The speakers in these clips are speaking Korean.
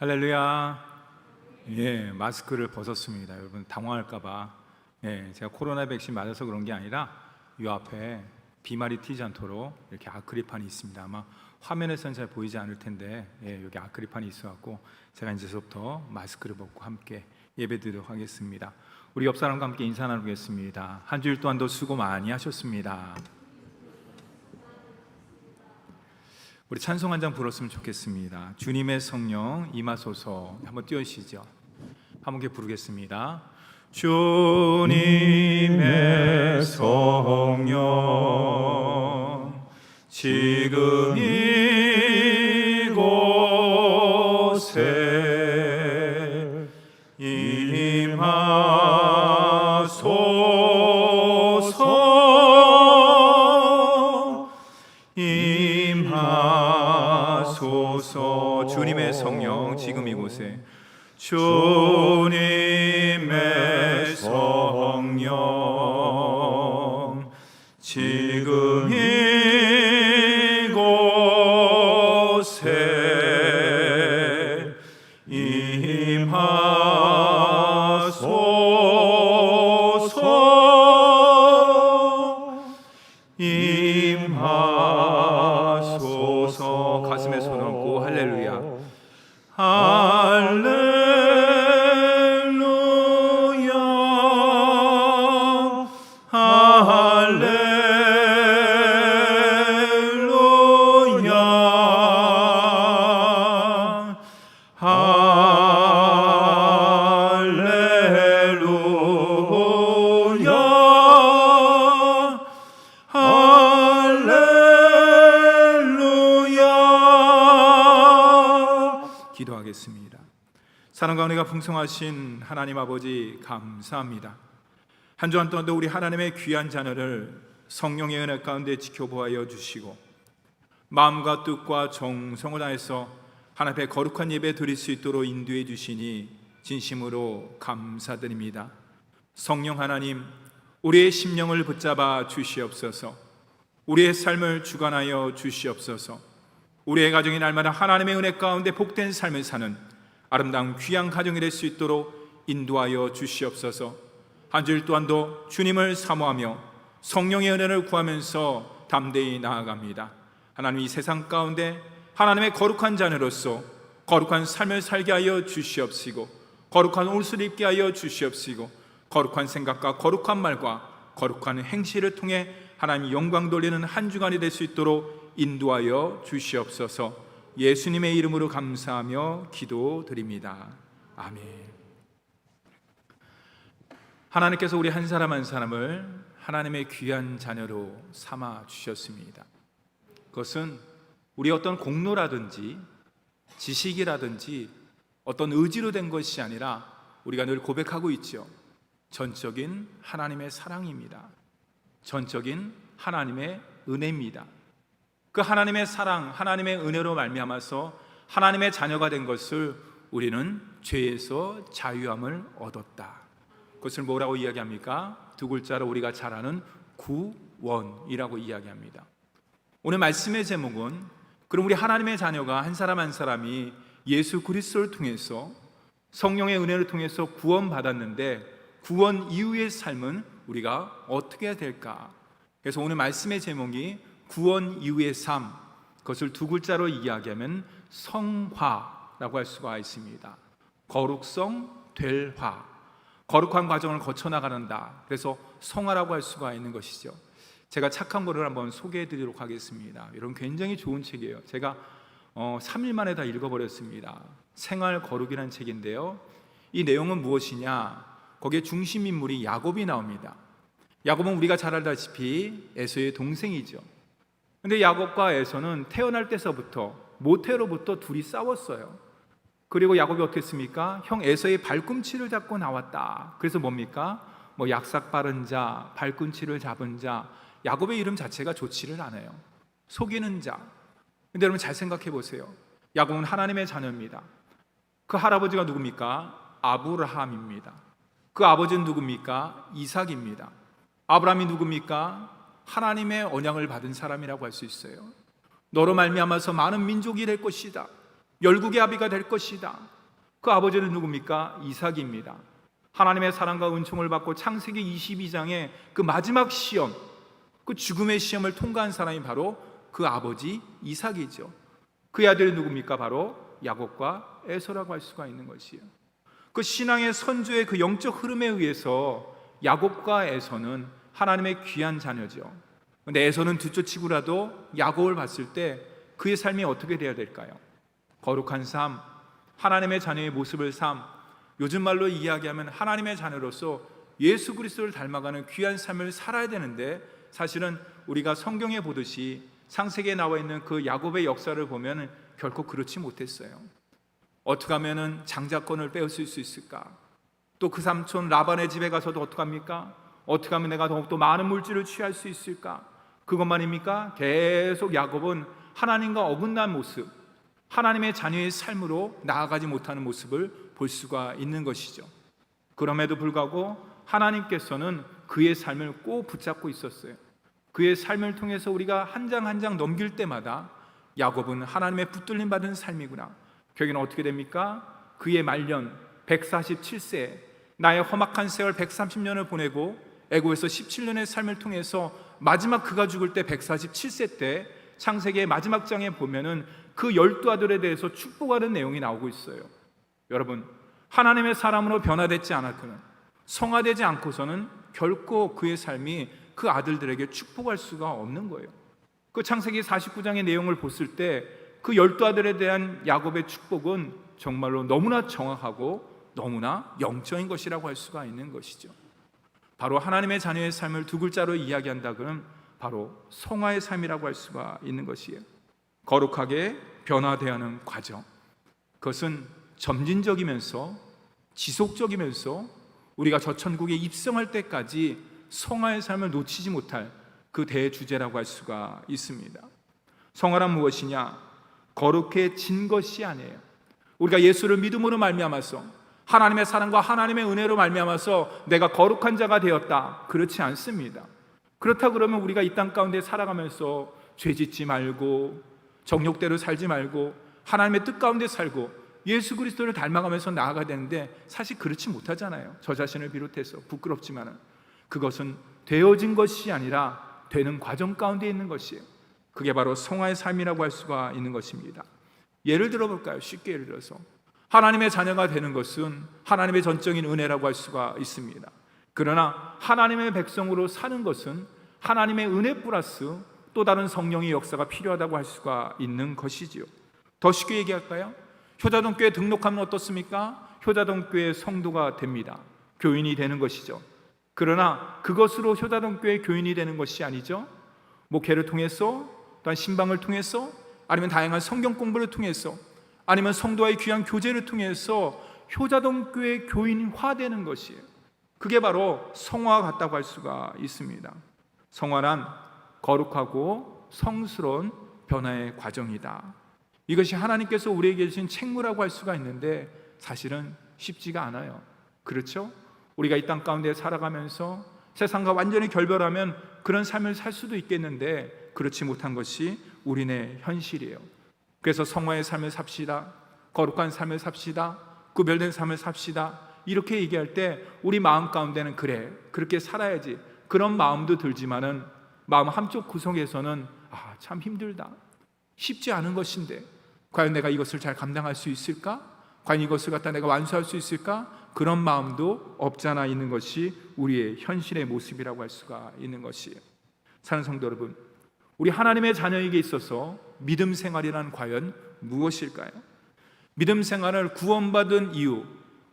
할렐루야. 예, 마스크를 벗었습니다. 여러분 당황할까봐. 예, 제가 코로나 백신 맞아서 그런 게 아니라 이 앞에 비말이 튀지 않도록 이렇게 아크릴판이 있습니다. 아마 화면에서는 잘 보이지 않을 텐데 예, 여기 아크릴판이 있어갖고 제가 이제부터 마스크를 벗고 함께 예배드리도록 하겠습니다. 우리 옆 사람과 함께 인사 나누겠습니다. 한 주일 동안도 수고 많이 하셨습니다. 우리 찬송 한 장 불렀으면 좋겠습니다. 주님의 성령 임하소서 한번. 한번 게 부르겠습니다. 주님의 성령 지금 이곳에 성령 지금 이곳에. 주님 풍성하신 하나님 아버지 감사합니다. 한 주한 동안도 우리 하나님의 귀한 자녀를 성령의 은혜 가운데 지켜보아여 주시고 마음과 뜻과 정성을 다해서 하나님 앞에 거룩한 예배 드릴 수 있도록 인도해 주시니 진심으로 감사드립니다. 성령 하나님, 우리의 심령을 붙잡아 주시옵소서. 우리의 삶을 주관하여 주시옵소서. 우리의 가정이 날마다 하나님의 은혜 가운데 복된 삶을 사는 아름다운 귀한 가정이 될 수 있도록 인도하여 주시옵소서. 한 주일 또한도 주님을 사모하며 성령의 은혜를 구하면서 담대히 나아갑니다. 하나님 이 세상 가운데 하나님의 거룩한 자녀로서 거룩한 삶을 살게 하여 주시옵시고 거룩한 옷을 입게 하여 주시옵시고 거룩한 생각과 거룩한 말과 거룩한 행실을 통해 하나님 영광 돌리는 한 주간이 될 수 있도록 인도하여 주시옵소서. 예수님의 이름으로 감사하며 기도드립니다. 아멘. 하나님께서 우리 한 사람 한 사람을 하나님의 귀한 자녀로 삼아 주셨습니다. 그것은 우리 어떤 공로라든지 지식이라든지 어떤 의지로 된 것이 아니라 우리가 늘 고백하고 있죠. 전적인 하나님의 사랑입니다. 전적인 하나님의 은혜입니다. 그 하나님의 사랑, 하나님의 은혜로 말미암아서 하나님의 자녀가 된 것을 우리는 죄에서 자유함을 얻었다. 그것을 뭐라고 이야기합니까? 두 글자로 우리가 잘 아는 구원이라고 이야기합니다. 오늘 말씀의 제목은 그럼 우리 하나님의 자녀가 한 사람 한 사람이 예수 그리스도를 통해서 성령의 은혜를 통해서 구원받았는데 구원 이후의 삶은 우리가 어떻게 해야 될까? 그래서 오늘 말씀의 제목이 구원 이후의 삶 그것을 두 글자로 이야기하면 성화라고 할 수가 있습니다. 거룩성 될화 거룩한 과정을 거쳐 나가는다. 그래서 성화라고 할 수가 있는 것이죠. 제가 착한 거를 한번 소개해 드리도록 하겠습니다. 여러분 굉장히 좋은 책이에요. 제가 어, 3일 만에 다 읽어버렸습니다. 생활 거룩이라는 책인데요. 이 내용은 무엇이냐? 거기에 중심 인물이 야곱이 나옵니다. 야곱은 우리가 잘 알다시피 에서의 동생이죠. 근데 야곱과 에서는 태어날 때서부터 모태로부터 둘이 싸웠어요. 그리고 야곱이 어떻게 했습니까? 형 에서의 발꿈치를 잡고 나왔다. 그래서 뭡니까? 뭐 약삭 바른 자, 발꿈치를 잡은 자. 야곱의 이름 자체가 좋지를 않아요. 속이는 자. 근데 여러분 잘 생각해 보세요. 야곱은 하나님의 자녀입니다. 그 할아버지가 누굽니까? 아브라함입니다. 그 아버지는 누굽니까? 이삭입니다. 아브라함이 누굽니까? 하나님의 언약을 받은 사람이라고 할 수 있어요. 너로 말미암아서 많은 민족이 될 것이다. 열국의 아비가 될 것이다. 그 아버지는 누굽니까? 이삭입니다. 하나님의 사랑과 은총을 받고 창세기 22장의 그 마지막 시험, 그 죽음의 시험을 통과한 사람이 바로 그 아버지 이삭이죠. 그의 아들이 누굽니까? 바로 야곱과 에서라고 할 수가 있는 것이에요. 그 신앙의 선조의 그 영적 흐름에 의해서 야곱과 에서는 하나님의 귀한 자녀죠. 근데 에서는 뒤쫓치고라도 야곱을 봤을 때 그의 삶이 어떻게 되어야 될까요? 거룩한 삶, 하나님의 자녀의 모습을 삶, 요즘 말로 이야기하면 하나님의 자녀로서 예수 그리스도를 닮아가는 귀한 삶을 살아야 되는데 사실은 우리가 성경에 보듯이 상세기에 나와 있는 그 야곱의 역사를 보면 결코 그렇지 못했어요. 어떻게 하면은 장자권을 빼앗을 수 있을까? 또 그 삼촌 라반의 집에 가서도 어떻게 합니까? 어떻게 하면 내가 더욱더 많은 물질을 취할 수 있을까? 그것만입니까? 계속 야곱은 하나님과 어긋난 모습, 하나님의 자녀의 삶으로 나아가지 못하는 모습을 볼 수가 있는 것이죠. 그럼에도 불구하고 하나님께서는 그의 삶을 꼭 붙잡고 있었어요. 그의 삶을 통해서 우리가 한 장 한장 넘길 때마다 야곱은 하나님의 붙들림 받은 삶이구나. 결국은 어떻게 됩니까? 그의 말년 147세 나의 험악한 세월 130년을 보내고 애고에서 17년의 삶을 통해서 마지막 그가 죽을 때 147세 때 창세기의 마지막 장에 보면은 그 열두 아들에 대해서 축복하는 내용이 나오고 있어요. 여러분 하나님의 사람으로 변화되지 않았거든 성화되지 않고서는 결코 그의 삶이 그 아들들에게 축복할 수가 없는 거예요. 그 창세기 49장의 내용을 봤을 때 그 열두 아들에 대한 야곱의 축복은 정말로 너무나 정확하고 너무나 영적인 것이라고 할 수가 있는 것이죠. 바로 하나님의 자녀의 삶을 두 글자로 이야기한다 그러면 바로 성화의 삶이라고 할 수가 있는 것이에요. 거룩하게 변화되어 하는 과정. 그것은 점진적이면서 지속적이면서 우리가 저 천국에 입성할 때까지 성화의 삶을 놓치지 못할 그 대주제라고 할 수가 있습니다. 성화란 무엇이냐? 거룩해진 것이 아니에요. 우리가 예수를 믿음으로 말미암아서 하나님의 사랑과 하나님의 은혜로 말미암아서 내가 거룩한 자가 되었다. 그렇지 않습니다. 그렇다 그러면 우리가 이 땅 가운데 살아가면서 죄 짓지 말고 정욕대로 살지 말고 하나님의 뜻 가운데 살고 예수 그리스도를 닮아가면서 나아가야 되는데 사실 그렇지 못하잖아요. 저 자신을 비롯해서 부끄럽지만은 그것은 되어진 것이 아니라 되는 과정 가운데 있는 것이에요. 그게 바로 성화의 삶이라고 할 수가 있는 것입니다. 예를 들어 볼까요? 쉽게 예를 들어서 하나님의 자녀가 되는 것은 하나님의 전적인 은혜라고 할 수가 있습니다. 그러나 하나님의 백성으로 사는 것은 하나님의 은혜 플러스 또 다른 성령의 역사가 필요하다고 할 수가 있는 것이지요. 더 쉽게 얘기할까요? 효자동교에 등록하면 어떻습니까? 효자동교의 성도가 됩니다. 교인이 되는 것이죠. 그러나 그것으로 효자동교의 교인이 되는 것이 아니죠. 목회를 통해서 또한 신방을 통해서 아니면 다양한 성경 공부를 통해서 아니면 성도와의 귀한 교제를 통해서 효자동교의 교인화되는 것이에요. 그게 바로 성화 같다고 할 수가 있습니다. 성화란 거룩하고 성스러운 변화의 과정이다. 이것이 하나님께서 우리에게 주신 책무라고 할 수가 있는데 사실은 쉽지가 않아요. 그렇죠? 우리가 이 땅 가운데 살아가면서 세상과 완전히 결별하면 그런 삶을 살 수도 있겠는데 그렇지 못한 것이 우리네 현실이에요. 그래서 성화의 삶을 삽시다. 거룩한 삶을 삽시다. 구별된 삶을 삽시다. 이렇게 얘기할 때 우리 마음 가운데는 그래. 그렇게 살아야지. 그런 마음도 들지만은 마음 한쪽 구석에서는 아, 참 힘들다. 쉽지 않은 것인데 과연 내가 이것을 잘 감당할 수 있을까? 과연 이것을 갖다 내가 완수할 수 있을까? 그런 마음도 없잖아 있는 것이 우리의 현실의 모습이라고 할 수가 있는 것이에요. 사는 성도 여러분, 우리 하나님의 자녀에게 있어서 믿음 생활이란 과연 무엇일까요? 믿음 생활을 구원받은 이유,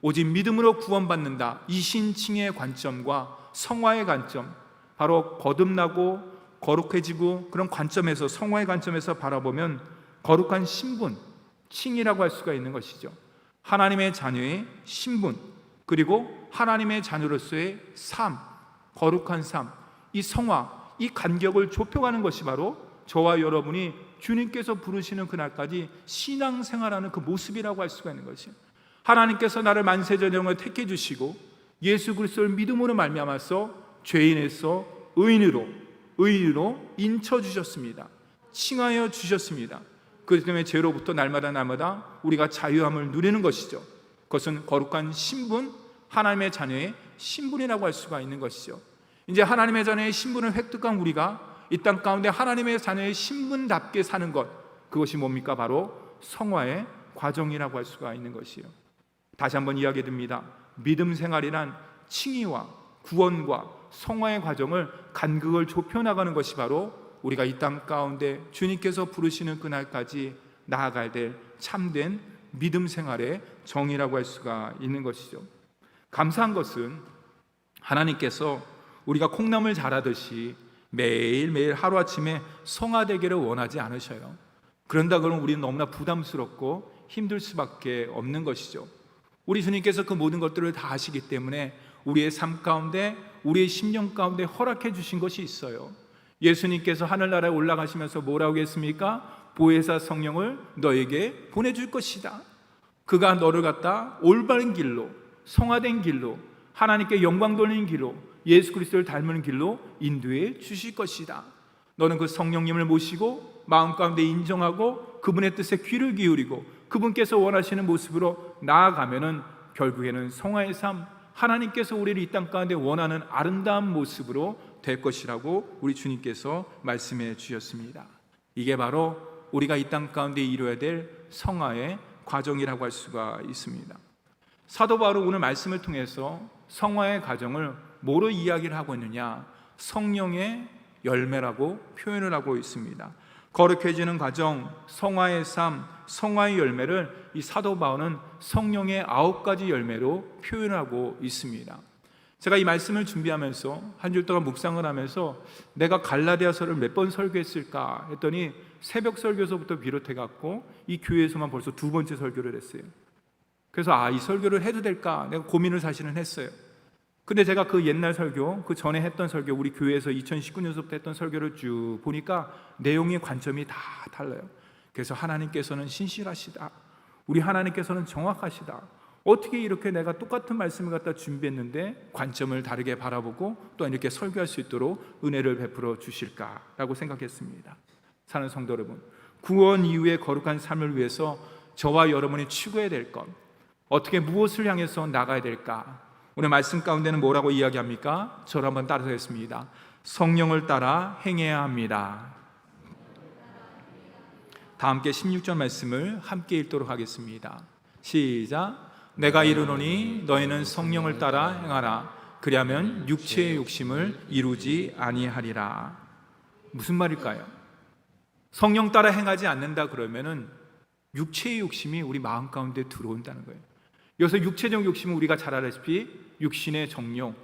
오직 믿음으로 구원받는다. 이 신칭의 관점과 성화의 관점, 바로 거듭나고 거룩해지고 그런 관점에서 성화의 관점에서 바라보면 거룩한 신분, 칭이라고 할 수가 있는 것이죠. 하나님의 자녀의 신분, 그리고 하나님의 자녀로서의 삶, 거룩한 삶, 이 성화, 이 간격을 좁혀가는 것이 바로 저와 여러분이 주님께서 부르시는 그날까지 신앙생활하는 그 모습이라고 할 수가 있는 것이에요. 하나님께서 나를 만세전형을 택해 주시고 예수 그리스도를 믿음으로 말미암아서 죄인에서 의인으로 의인으로 인쳐 주셨습니다. 칭하여 주셨습니다. 그 때문에 죄로부터 날마다 날마다 우리가 자유함을 누리는 것이죠. 그것은 거룩한 신분, 하나님의 자녀의 신분이라고 할 수가 있는 것이죠. 이제 하나님의 자녀의 신분을 획득한 우리가 이 땅 가운데 하나님의 자녀의 신분답게 사는 것, 그것이 뭡니까? 바로 성화의 과정이라고 할 수가 있는 것이요. 다시 한번 이야기 드립니다. 믿음 생활이란 칭의와 구원과 성화의 과정을 간극을 좁혀 나가는 것이 바로 우리가 이 땅 가운데 주님께서 부르시는 그날까지 나아갈 될 참된 믿음 생활의 정이라고 할 수가 있는 것이죠. 감사한 것은 하나님께서 우리가 콩나물 자라듯이 매일매일 하루아침에 성화되기를 원하지 않으셔요. 그런다 그러면 우리는 너무나 부담스럽고 힘들 수밖에 없는 것이죠. 우리 주님께서 그 모든 것들을 다 아시기 때문에 우리의 삶 가운데 우리의 심령 가운데 허락해 주신 것이 있어요. 예수님께서 하늘나라에 올라가시면서 뭐라고 했습니까? 보혜사 성령을 너에게 보내줄 것이다. 그가 너를 갖다 올바른 길로 성화된 길로 하나님께 영광 돌리는 길로 예수 그리스도를 닮은 길로 인도해 주실 것이다. 너는 그 성령님을 모시고 마음 가운데 인정하고 그분의 뜻에 귀를 기울이고 그분께서 원하시는 모습으로 나아가면은 결국에는 성화의 삶 하나님께서 우리를 이 땅 가운데 원하는 아름다운 모습으로 될 것이라고 우리 주님께서 말씀해 주셨습니다. 이게 바로 우리가 이 땅 가운데 이루어야 될 성화의 과정이라고 할 수가 있습니다. 사도 바로 오늘 말씀을 통해서 성화의 과정을 뭐로 이야기를 하고 있느냐? 성령의 열매라고 표현을 하고 있습니다. 거룩해지는 과정, 성화의 삶, 성화의 열매를 이 사도 바울은 성령의 아홉 가지 열매로 표현하고 있습니다. 제가 이 말씀을 준비하면서 한줄 동안 묵상을 하면서 내가 갈라디아서를 몇 번 설교했을까 했더니 새벽 설교서부터 비롯해 갖고 이 교회에서만 벌써 두 번째 설교를 했어요. 그래서 아, 이 설교를 해도 될까? 내가 고민을 사실은 했어요. 근데 제가 그 옛날 설교, 그 전에 했던 설교, 우리 교회에서 2019년서부터 했던 설교를 쭉 보니까 내용의 관점이 다 달라요. 그래서 하나님께서는 신실하시다. 우리 하나님께서는 정확하시다. 어떻게 이렇게 내가 똑같은 말씀을 갖다 준비했는데 관점을 다르게 바라보고 또 이렇게 설교할 수 있도록 은혜를 베풀어 주실까라고 생각했습니다. 사는 성도 여러분, 구원 이후의 거룩한 삶을 위해서 저와 여러분이 추구해야 될 것, 어떻게 무엇을 향해서 나가야 될까? 오늘 말씀 가운데는 뭐라고 이야기합니까? 저를 한번 따라하겠습니다. 성령을 따라 행해야 합니다. 다 함께 16절 말씀을 함께 읽도록 하겠습니다. 시작. 내가 이르노니 너희는 성령을 따라 행하라. 그리하면 육체의 욕심을 이루지 아니하리라. 무슨 말일까요? 성령 따라 행하지 않는다 그러면은 육체의 욕심이 우리 마음 가운데 들어온다는 거예요. 여기서 육체적 욕심은 우리가 잘 알다시피 육신의 정욕,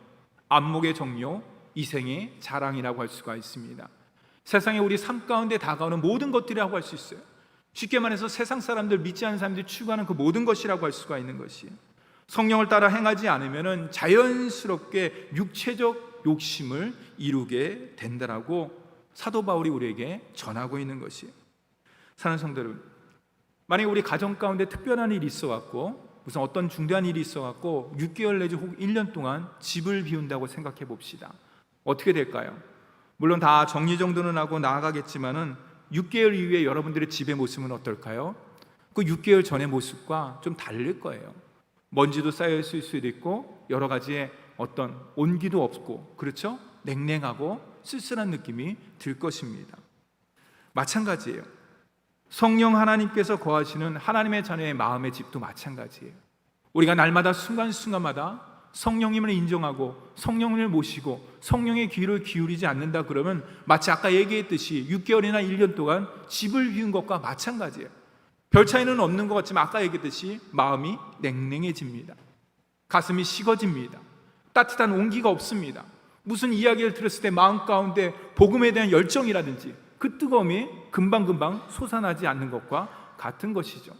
안목의 정욕, 이생의 자랑이라고 할 수가 있습니다. 세상에 우리 삶 가운데 다가오는 모든 것들이라고 할 수 있어요. 쉽게 말해서 세상 사람들 믿지 않는 사람들이 추구하는 그 모든 것이라고 할 수가 있는 것이 성령을 따라 행하지 않으면은 자연스럽게 육체적 욕심을 이루게 된다라고 사도 바울이 우리에게 전하고 있는 것이에요. 사는 여러분, 만약에 우리 가정 가운데 특별한 일이 있어 갖고 무슨 어떤 중대한 일이 있어 갖고 6개월 내지 혹 1년 동안 집을 비운다고 생각해 봅시다. 어떻게 될까요? 물론 다 정리 정도는 하고 나아가겠지만은 6개월 이후에 여러분들의 집의 모습은 어떨까요? 그 6개월 전의 모습과 좀 다를 거예요. 먼지도 쌓여 있을 수도 있고 여러 가지의 어떤 온기도 없고 그렇죠? 냉랭하고 쓸쓸한 느낌이 들 것입니다. 마찬가지예요. 성령 하나님께서 거하시는 하나님의 자녀의 마음의 집도 마찬가지예요. 우리가 날마다 순간순간마다 성령님을 인정하고 성령을 모시고 성령의 귀를 기울이지 않는다 그러면 마치 아까 얘기했듯이 6개월이나 1년 동안 집을 비운 것과 마찬가지예요. 별 차이는 없는 것 같지만 아까 얘기했듯이 마음이 냉랭해집니다. 가슴이 식어집니다. 따뜻한 온기가 없습니다. 무슨 이야기를 들었을 때 마음 가운데 복음에 대한 열정이라든지 그 뜨거움이 금방금방 솟아나지 않는 것과 같은 것이죠.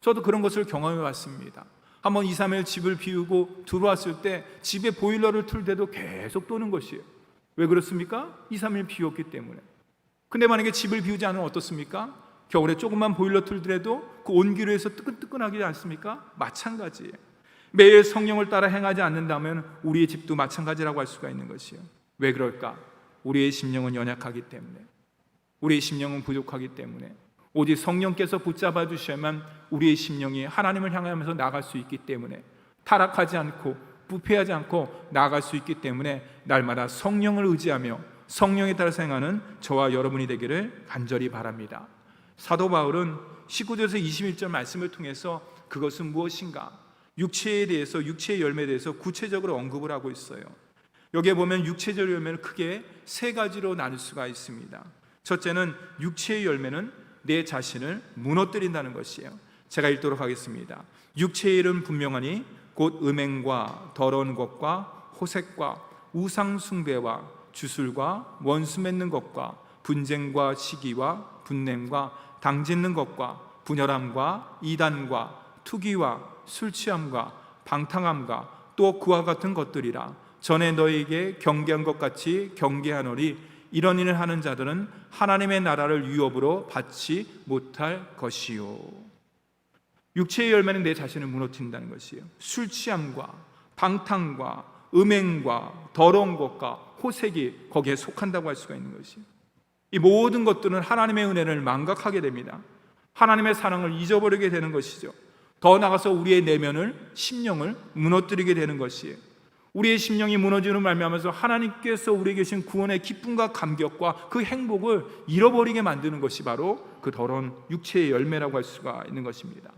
저도 그런 것을 경험해 왔습니다. 한번 2, 3일 집을 비우고 들어왔을 때 집에 보일러를 틀 때도 계속 도는 것이에요. 왜 그렇습니까? 2, 3일 비웠기 때문에. 근데 만약에 집을 비우지 않으면 어떻습니까? 겨울에 조금만 보일러 틀더라도 그 온기로 해서 뜨끈뜨끈하지 않습니까? 마찬가지예요. 매일 성령을 따라 행하지 않는다면 우리의 집도 마찬가지라고 할 수가 있는 것이에요. 왜 그럴까? 우리의 심령은 연약하기 때문에. 우리의 심령은 부족하기 때문에. 오직 성령께서 붙잡아 주셔야만 우리의 심령이 하나님을 향하면서 나갈 수 있기 때문에 타락하지 않고 부패하지 않고 나아갈 수 있기 때문에 날마다 성령을 의지하며 성령에 따라 생하는 저와 여러분이 되기를 간절히 바랍니다. 사도 바울은 19절에서 21절 말씀을 통해서 그것은 무엇인가? 육체에 대해서 육체의 열매에 대해서 구체적으로 언급을 하고 있어요. 여기에 보면 육체적 열매는 크게 세 가지로 나눌 수가 있습니다. 첫째는 육체의 열매는 내 자신을 무너뜨린다는 것이에요. 제가 읽도록 하겠습니다. 육체의 일은 분명하니 곧 음행과 더러운 것과 호색과 우상 숭배와 주술과 원수 맺는 것과 분쟁과 시기와 분냄과 당짓는 것과 분열함과 이단과 투기와 술 취함과 방탕함과 또 그와 같은 것들이라 전에 너에게 경계한 것 같이 경계하노니 이런 일을 하는 자들은 하나님의 나라를 유업으로 받지 못할 것이요. 육체의 열매는 내 자신을 무너뜨린다는 것이에요. 술 취함과 방탕과 음행과 더러운 것과 호색이 거기에 속한다고 할 수가 있는 것이에요. 이 모든 것들은 하나님의 은혜를 망각하게 됩니다. 하나님의 사랑을 잊어버리게 되는 것이죠. 더 나아가서 우리의 내면을 심령을 무너뜨리게 되는 것이에요. 우리의 심령이 무너지는 말미암아서 하나님께서 우리에게 주신 구원의 기쁨과 감격과 그 행복을 잃어버리게 만드는 것이 바로 그 더러운 육체의 열매라고 할 수가 있는 것입니다.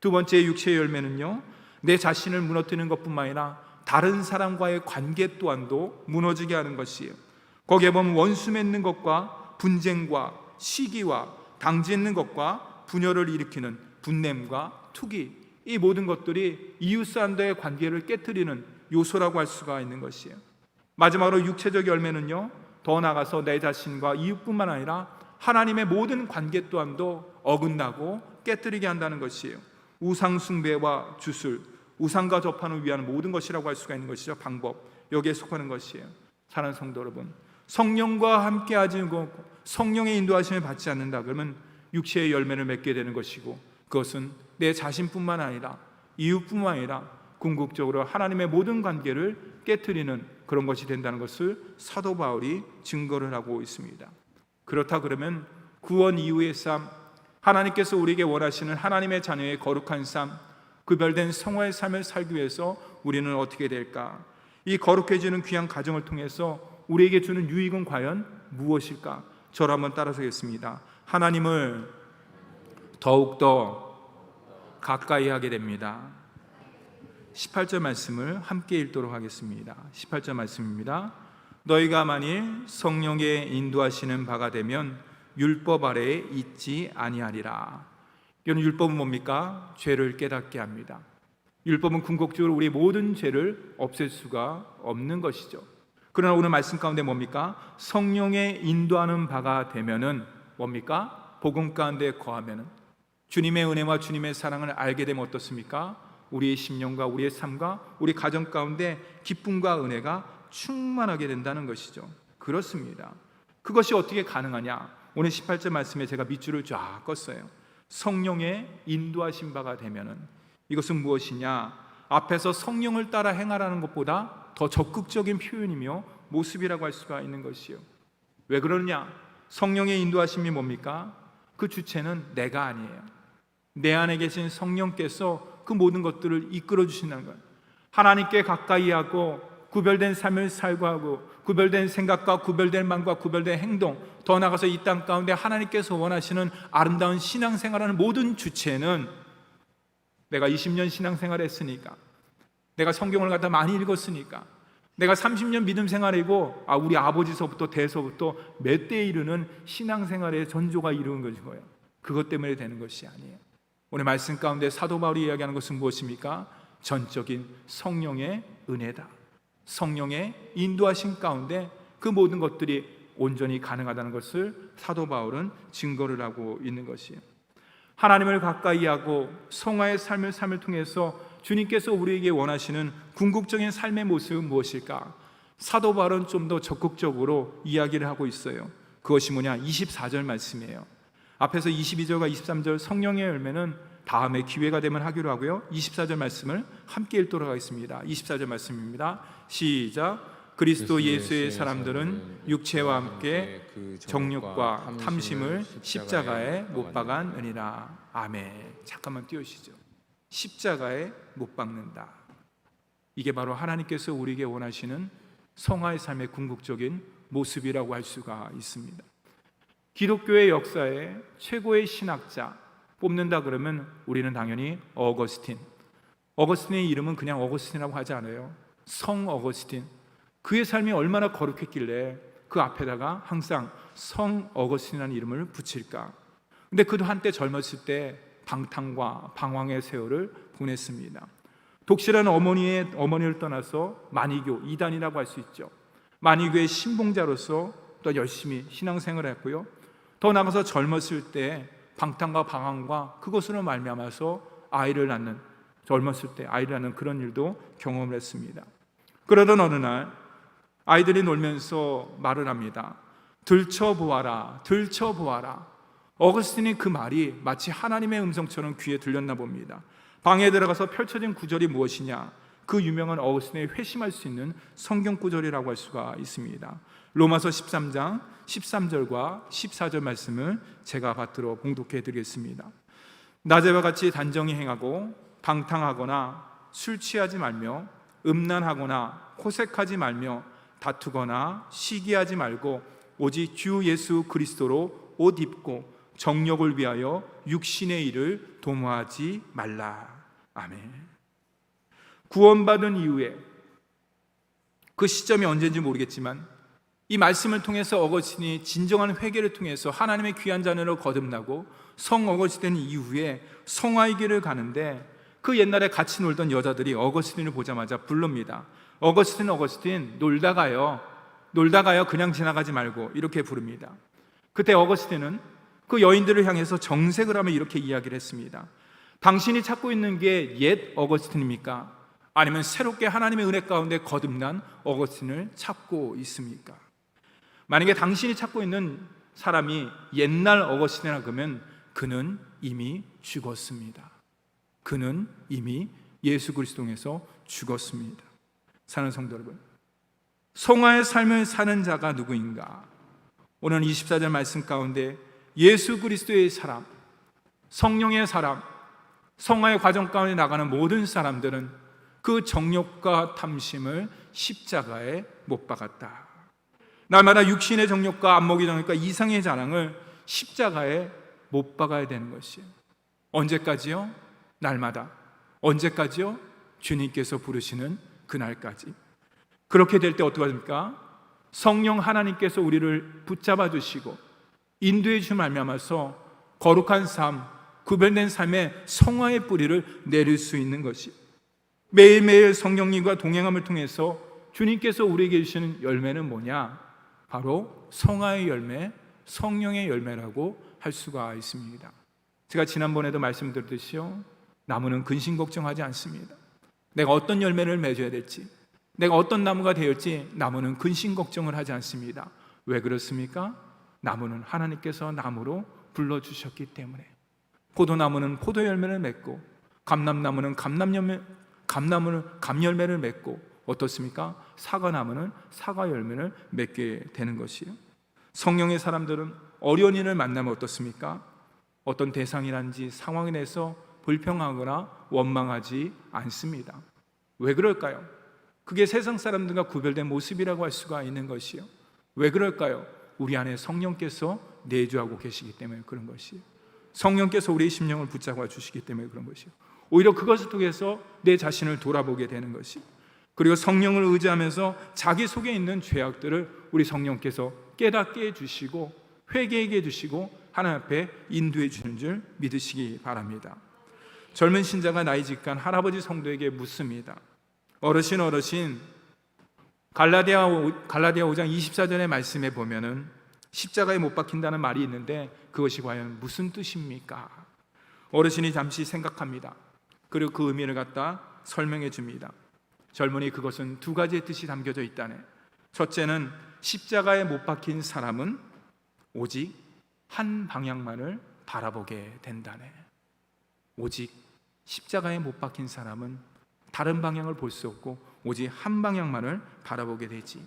두 번째 육체의 열매는요. 내 자신을 무너뜨리는 것뿐만 아니라 다른 사람과의 관계 또한도 무너지게 하는 것이에요. 거기에 보면 원수 맺는 것과 분쟁과 시기와 당짓는 것과 분열을 일으키는 분냄과 투기 이 모든 것들이 이웃 사람들의 관계를 깨뜨리는 요소라고 할 수가 있는 것이에요. 마지막으로 육체적 열매는요. 더 나아가서 내 자신과 이웃뿐만 아니라 하나님의 모든 관계 또한도 어긋나고 깨뜨리게 한다는 것이에요. 우상 숭배와 주술, 우상과 접하는 위한 모든 것이라고 할 수가 있는 것이죠. 방법. 여기에 속하는 것이에요. 사랑하는 성도 여러분. 성령과 함께 하지 않고 성령의 인도하심을 받지 않는다 그러면 육체의 열매를 맺게 되는 것이고 그것은 내 자신뿐만 아니라 이웃뿐만 아니라 궁극적으로 하나님의 모든 관계를 깨뜨리는 그런 것이 된다는 것을 사도 바울이 증거를 하고 있습니다. 그렇다 그러면 구원 이후의 삶, 하나님께서 우리에게 원하시는 하나님의 자녀의 거룩한 삶, 구별된 성화의 삶을 살기 위해서 우리는 어떻게 될까? 이 거룩해지는 귀한 가정을 통해서 우리에게 주는 유익은 과연 무엇일까? 저를 한번 따라서겠습니다. 하나님을 더욱더 가까이 하게 됩니다. 18절 말씀을 함께 읽도록 하겠습니다. 18절 말씀입니다. 너희가 만일 성령의 인도하시는 바가 되면 율법 아래에 있지 아니하리라. 이건 율법은 뭡니까? 죄를 깨닫게 합니다. 율법은 궁극적으로 우리 모든 죄를 없앨 수가 없는 것이죠. 그러나 오늘 말씀 가운데 뭡니까? 성령의 인도하는 바가 되면은 뭡니까? 복음 가운데 거하면은 주님의 은혜와 주님의 사랑을 알게 되면 어떻습니까? 우리의 심령과 우리의 삶과 우리 가정 가운데 기쁨과 은혜가 충만하게 된다는 것이죠. 그렇습니다. 그것이 어떻게 가능하냐? 오늘 18절 말씀에 제가 밑줄을 쫙 껐어요. 성령의 인도하신 바가 되면은 이것은 무엇이냐? 앞에서 성령을 따라 행하라는 것보다 더 적극적인 표현이며 모습이라고 할 수가 있는 것이요. 왜 그러느냐? 성령의 인도하심이 뭡니까? 그 주체는 내가 아니에요. 내 안에 계신 성령께서 그 모든 것들을 이끌어 주신다는 거예요. 하나님께 가까이 하고 구별된 삶을 살고 하고 구별된 생각과 구별된 마음과 구별된 행동 더 나아가서 이 땅 가운데 하나님께서 원하시는 아름다운 신앙생활하는 모든 주체는 내가 20년 신앙생활 했으니까 내가 성경을 갖다 많이 읽었으니까 내가 30년 믿음 생활이고 아 우리 아버지서부터 대서부터 몇 대 이르는 신앙생활의 전조가 이루는 것인 거예요. 그것 때문에 되는 것이 아니에요. 오늘 말씀 가운데 사도 바울이 이야기하는 것은 무엇입니까? 전적인 성령의 은혜다. 성령의 인도하심 가운데 그 모든 것들이 온전히 가능하다는 것을 사도 바울은 증거를 하고 있는 것이에요. 하나님을 가까이 하고 성화의 삶을 삶을 통해서 주님께서 우리에게 원하시는 궁극적인 삶의 모습은 무엇일까? 사도 바울은 좀 더 적극적으로 이야기를 하고 있어요. 그것이 뭐냐? 24절 말씀이에요. 앞에서 22절과 23절 성령의 열매는 다음에 기회가 되면 하기로 하고요. 24절 말씀을 함께 읽도록 하겠습니다. 24절 말씀입니다. 시작. 그리스도 예수의 사람들은 육체와 함께 정욕과 탐심을 십자가에 못 박았느니라. 아멘. 잠깐만 띄우시죠. 십자가에 못 박는다. 이게 바로 하나님께서 우리에게 원하시는 성화의 삶의 궁극적인 모습이라고 할 수가 있습니다. 기독교의 역사에 최고의 신학자 뽑는다 그러면 우리는 당연히 어거스틴. 어거스틴의 이름은 그냥 어거스틴이라고 하지 않아요. 성 어거스틴. 그의 삶이 얼마나 거룩했길래 그 앞에다가 항상 성 어거스틴이라는 이름을 붙일까? 근데 그도 한때 젊었을 때 방탕과 방황의 세월을 보냈습니다. 독실한 어머니의 어머니를 떠나서 만이교 이단이라고 할 수 있죠. 만이교의 신봉자로서 또 열심히 신앙생활을 했고요. 더 나가서 젊었을 때 방탕과 방황과 그것으로 말미암아서 아이를 낳는 젊었을 때 아이를 낳는 그런 일도 경험을 했습니다. 그러던 어느 날 아이들이 놀면서 말을 합니다. 들춰 보아라, 들춰 보아라. 어거스틴이 그 말이 마치 하나님의 음성처럼 귀에 들렸나 봅니다. 방에 들어가서 펼쳐진 구절이 무엇이냐? 그 유명한 어거스틴의 회심할 수 있는 성경 구절이라고 할 수가 있습니다. 로마서 13장 13절과 14절 말씀을 제가 받들어 봉독해 드리겠습니다. 낮에와 같이 단정히 행하고 방탕하거나 술 취하지 말며 음란하거나 호색하지 말며 다투거나 시기하지 말고 오직 주 예수 그리스도로 옷 입고 정력을 위하여 육신의 일을 도모하지 말라. 아멘. 구원받은 이후에 그 시점이 언제인지 모르겠지만 이 말씀을 통해서 어거스틴이 진정한 회개를 통해서 하나님의 귀한 자녀로 거듭나고 성 어거스틴 이후에 성화의 길을 가는데 그 옛날에 같이 놀던 여자들이 어거스틴을 보자마자 부릅니다. 어거스틴 어거스틴 놀다가요. 놀다가요. 그냥 지나가지 말고 이렇게 부릅니다. 그때 어거스틴은 그 여인들을 향해서 정색을 하며 이렇게 이야기를 했습니다. 당신이 찾고 있는 게 옛 어거스틴입니까? 아니면 새롭게 하나님의 은혜 가운데 거듭난 어거스틴을 찾고 있습니까? 만약에 당신이 찾고 있는 사람이 옛날 어거스틴이라 그러면 그는 이미 죽었습니다. 그는 이미 예수 그리스도에서 죽었습니다. 사는 성도 여러분. 성화의 삶을 사는 자가 누구인가? 오늘 24절 말씀 가운데 예수 그리스도의 사람, 성령의 사람, 성화의 과정 가운데 나가는 모든 사람들은 그 정욕과 탐심을 십자가에 못 박았다. 날마다 육신의 정욕과 안목의 정욕과 이상의 자랑을 십자가에 못 박아야 되는 것이에요. 언제까지요? 날마다. 언제까지요? 주님께서 부르시는 그날까지. 그렇게 될 때 어떻게 합니까? 성령 하나님께서 우리를 붙잡아 주시고 인도해 주심 말미암아서 거룩한 삶, 구별된 삶의 성화의 뿌리를 내릴 수 있는 것이 매일매일 성령님과 동행함을 통해서 주님께서 우리에게 주시는 열매는 뭐냐? 바로 성화의 열매, 성령의 열매라고 할 수가 있습니다. 제가 지난번에도 말씀드렸듯이요. 나무는 근심 걱정하지 않습니다. 내가 어떤 열매를 맺어야 될지, 내가 어떤 나무가 되었지 나무는 근심 걱정을 하지 않습니다. 왜 그렇습니까? 나무는 하나님께서 나무로 불러 주셨기 때문에 포도나무는 포도 열매를 맺고 감람나무는 감람 열매 감나무는 감 열매를 맺고 어떻습니까? 사과나무는 사과 열매를 맺게 되는 것이요. 성령의 사람들은 어려운 일을 만나면 어떻습니까? 어떤 대상이란지 상황에 대해서 불평하거나 원망하지 않습니다. 왜 그럴까요? 그게 세상 사람들과 구별된 모습이라고 할 수가 있는 것이요. 왜 그럴까요? 우리 안에 성령께서 내주하고 계시기 때문에 그런 것이에요. 성령께서 우리의 심령을 붙잡아 주시기 때문에 그런 것이에요. 오히려 그것을 통해서 내 자신을 돌아보게 되는 것이. 그리고 성령을 의지하면서 자기 속에 있는 죄악들을 우리 성령께서 깨닫게 해 주시고 회개하게 해 주시고 하나님 앞에 인도해 주는 줄 믿으시기 바랍니다. 젊은 신자가 나이 직간 할아버지 성도에게 묻습니다. 어르신 어르신 갈라디아 갈라디아 5장 24절의 말씀에 보면은 십자가에 못 박힌다는 말이 있는데 그것이 과연 무슨 뜻입니까? 어르신이 잠시 생각합니다. 그리고 그 의미를 갖다 설명해 줍니다. 젊은이 그것은 두 가지의 뜻이 담겨져 있다네. 첫째는 십자가에 못 박힌 사람은 오직 한 방향만을 바라보게 된다네. 오직 십자가에 못 박힌 사람은 다른 방향을 볼 수 없고 오직 한 방향만을 바라보게 되지.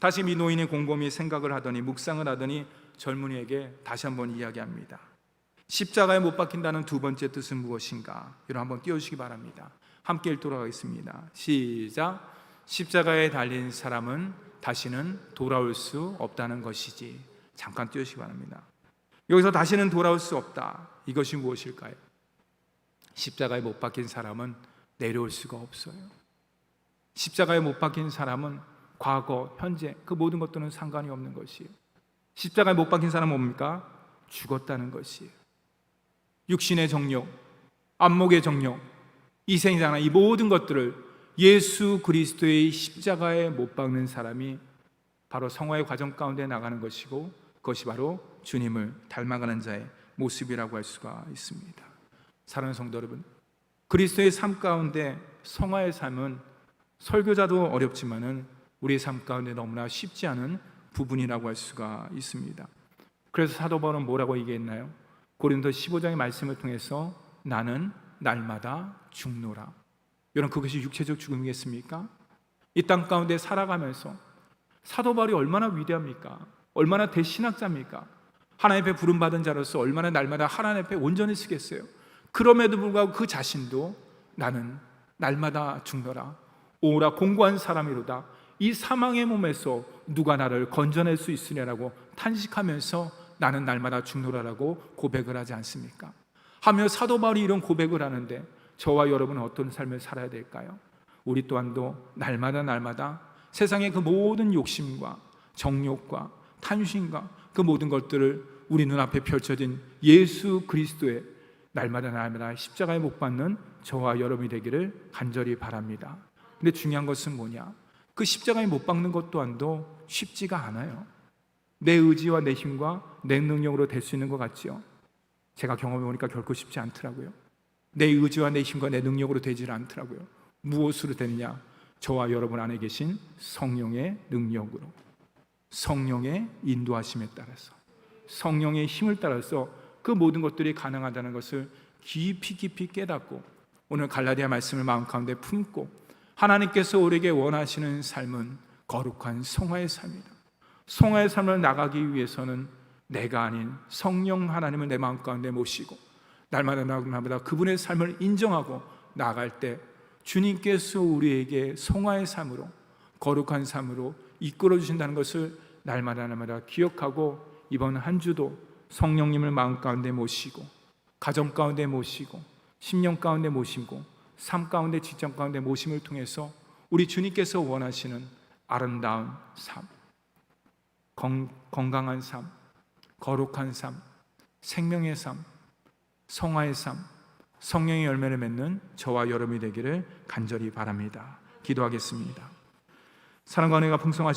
다시 이 노인이 곰곰이 생각을 하더니 묵상을 하더니 젊은이에게 다시 한번 이야기합니다. 십자가에 못 박힌다는 두 번째 뜻은 무엇인가? 이를 한번 띄워주시기 바랍니다. 함께 읽도록 하겠습니다. 시작. 십자가에 달린 사람은 다시는 돌아올 수 없다는 것이지. 잠깐 띄우시기 바랍니다. 여기서 다시는 돌아올 수 없다. 이것이 무엇일까요? 십자가에 못 박힌 사람은 내려올 수가 없어요. 십자가에 못 박힌 사람은 과거, 현재 그 모든 것들은 상관이 없는 것이에요. 십자가에 못 박힌 사람은 뭡니까? 죽었다는 것이에요. 육신의 정욕, 안목의 정욕, 이 생사나 이 모든 것들을 예수 그리스도의 십자가에 못 박는 사람이 바로 성화의 과정 가운데 나가는 것이고 그것이 바로 주님을 닮아가는 자의 모습이라고 할 수가 있습니다. 사랑하는 성도 여러분, 그리스도의 삶 가운데 성화의 삶은 설교자도 어렵지만은 우리의 삶 가운데 너무나 쉽지 않은 부분이라고 할 수가 있습니다. 그래서 사도 바울은 뭐라고 얘기했나요? 고린도 15장의 말씀을 통해서 나는 날마다 죽노라. 여러분 그것이 육체적 죽음이겠습니까? 이 땅 가운데 살아가면서 사도 바울이 얼마나 위대합니까? 얼마나 대신학자입니까? 하나님 앞에 부름 받은 자로서 얼마나 날마다 하나님 앞에 온전히 쓰겠어요. 그럼에도 불구하고 그 자신도 나는 날마다 죽노라. 오라 공고한 사람이로다. 이 사망의 몸에서 누가 나를 건져낼 수 있으냐라고 탄식하면서 나는 날마다 죽노라라고 고백을 하지 않습니까? 하며 사도 바울이 이런 고백을 하는데 저와 여러분은 어떤 삶을 살아야 될까요? 우리 또한도 날마다 날마다 세상의 그 모든 욕심과 정욕과 탐심과 그 모든 것들을 우리 눈앞에 펼쳐진 예수 그리스도의 날마다 날마다 십자가에 못 박는 저와 여러분이 되기를 간절히 바랍니다. 근데 중요한 것은 뭐냐? 그 십자가에 못 박는 것 또한도 쉽지가 않아요. 내 의지와 내 힘과 내 능력으로 될 수 있는 것 같지요. 제가 경험해 보니까 결코 쉽지 않더라고요. 내 의지와 내 힘과 내 능력으로 되질 않더라고요. 무엇으로 되느냐? 저와 여러분 안에 계신 성령의 능력으로, 성령의 인도하심에 따라서, 성령의 힘을 따라서 그 모든 것들이 가능하다는 것을 깊이 깊이 깨닫고 오늘 갈라디아 말씀을 마음 가운데 품고 하나님께서 우리에게 원하시는 삶은 거룩한 성화의 삶이다. 성화의 삶을 나가기 위해서는 내가 아닌 성령 하나님을 내 마음 가운데 모시고 날마다 날마다 그분의 삶을 인정하고 나아갈 때 주님께서 우리에게 성화의 삶으로 거룩한 삶으로 이끌어 주신다는 것을 날마다 날마다 기억하고 이번 한 주도 성령님을 마음 가운데 모시고 가정 가운데 모시고 심령 가운데 모시고 삶 가운데 직장 가운데 모심을 통해서 우리 주님께서 원하시는 아름다운 삶, 건, 건강한 삶, 거룩한 삶, 생명의 삶, 성화의 삶, 성령의 열매를 맺는 저와 여러분이 되기를 간절히 바랍니다. 기도하겠습니다. 사랑과 은혜가 풍성하신